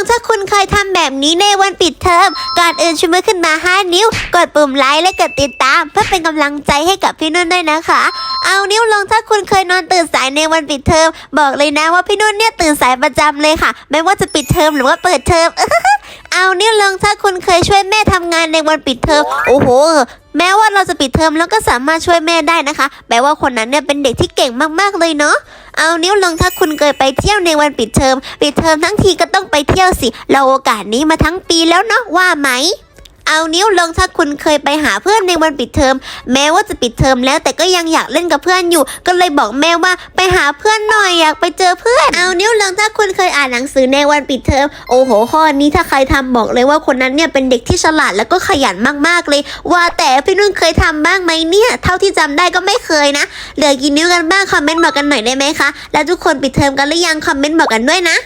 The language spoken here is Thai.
งถ้าคุณเคยทำแบบนี้ในวันปิดเทอมก่อนอื่นชูมือขึ้นมา 5 นิ้ว กดปุ่มไลค์และกดติดตาม เพื่อเป็นกำลังใจให้กับพี่นุ่นด้วยนะคะ เอานิ้วลงถ้าคุณเคยนอนตื่นสายในวันปิดเทอมบอกเลยนะว่าพี่นุ่นเนี่ยตื่นสายประจำเลยค่ะ ไม่ว่าจะปิดเทอมหรือว่าเปิดเทอมเอานิ้วลงถ้าคุณเคยช่วยแม่ทำงานในวันปิดเทอมโอ้โห แม้ว่า เราจะปิดเทอมแล้วก็สามารถช่วยแม่ได้นะคะ แปลว่าคนนั้นเนี่ยเป็นเด็กที่เก่งมากๆเลยเนาะเอานิ้วลงถ้าคุณเคยไปเที่ยวในวันปิดเทอมปิดเทอมทั้งทีก็ต้องไปเที่ยวสิ เราโอกาสนี้มาทั้งปีแล้วเนาะว่าไหม เอานิ้วลงถ้าคุณเคยไปหาเพื่อนในวันปิดเทอม แม้ว่าจะปิดเทอมแล้วแต่ก็ยังอยากเล่นกับเพื่อนอยู่ ก็เลยบอกแม่ว่าไปหาเพื่อนหน่อยอยากไปเจอเพื่อน เอานิ้วลงถ้าคุณเคยอ่านหนังสือในวันปิดเทอม โอ้โหข้อนี้ถ้าใครทำบอกเลยว่าคนนั้นเนี่ยเป็นเด็กที่ฉลาดแล้วก็ขยันมากๆเลย ว่าแต่พี่นุ่นเคยทำบ้างไหมเนี่ย เท่าที่จำได้ก็ไม่เคยนะเหลือกี่นิ้วกันบ้างคอมเมนต์บอกกันหน่อยได้ไหมคะ แล้วทุกคนปิดเทอมกันหรือยังคอมเมนต์บอกกันด้วยนะ